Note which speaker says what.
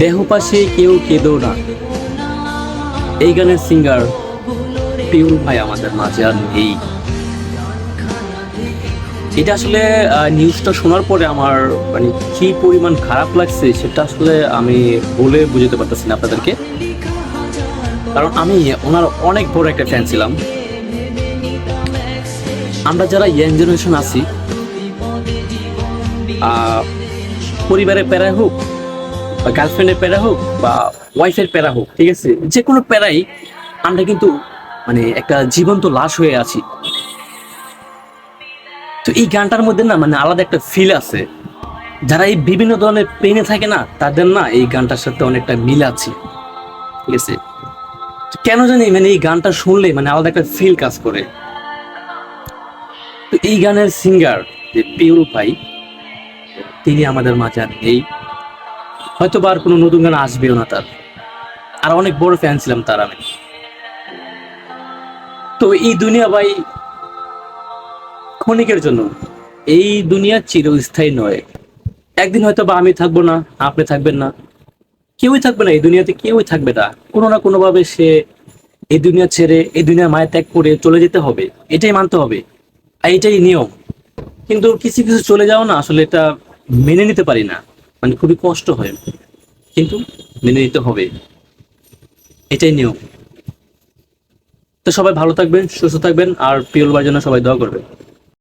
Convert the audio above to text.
Speaker 1: দেহ পাশে কেউ কেঁদো না। এই গানের সিঙ্গার পিউল ভাই আমাদের মাঝে আর নেই। এটা আসলে নিউজটা শোনার পরে আমার মানে কি পরিমাণ খারাপ লাগছে সেটা আসলে আমি বলে বুঝতে পারতেছি না আপনাদেরকে। কারণ আমি ওনার অনেক বড় একটা ফ্যান ছিলাম। আমরা যারা ইয়াং জেনারেশন আছি পরিবারে পরিবারের প্যারা হোক গার্লফ্রেন্ডের প্যারা হোক বা ওয়াইফের প্যারা হোক, ঠিক আছে? যে কোনো প্যারাই আমরা কিন্তু মানে একটা জীবন্ত লাশ হয়ে আছি। তো এই গানটার মধ্যে না মানে আলাদা একটা ফিল আছে। যারা এই বিভিন্ন ধরনের পেনে থাকে না, তাদের না এই গানটার সাথে অনেকটা মিল আছে, ঠিক আছে? কেন জানি মানে এই গানটা শুনলে মানে আলাদা একটা ফিল কাজ করে। তো এই গানের সিঙ্গার যে পিউল ভাই, তিনি আমাদের মাঝে আর নেই। হয়তো বা আর কোনো নতুন গান আসবেও না তার। আর অনেক বড় ফ্যান ছিলাম তার আমি। তো এই দুনিয়া ভাই ক্ষণিকের জন্য, এই দুনিয়া চিরস্থায়ী নয়। একদিন হয়তো বা আমি থাকব না, আপনি থাকবেন না। কেউই থাকবে না, এই দুনিয়াতে কেউই থাকবে না। কোনো না কোনোভাবে সে এই দুনিয়া ছেড়ে, এই দুনিয়া মায়া ত্যাগ করে চলে যেতে হবে। এটাই মানতে হবে। আর এটাই নিয়ম। কিন্তু কিছু কিছু চলে যাও না, আসলে এটা মেনে নিতে পারি না। মানে খুবই কষ্ট হয়। কিন্তু মেনে নিতে হবে। এটাই নিয়ম। তো সবাই ভালো থাকবেন, সুস্থ থাকবেন, আর পিওল বাজনা সবাই দোয়া করবেন।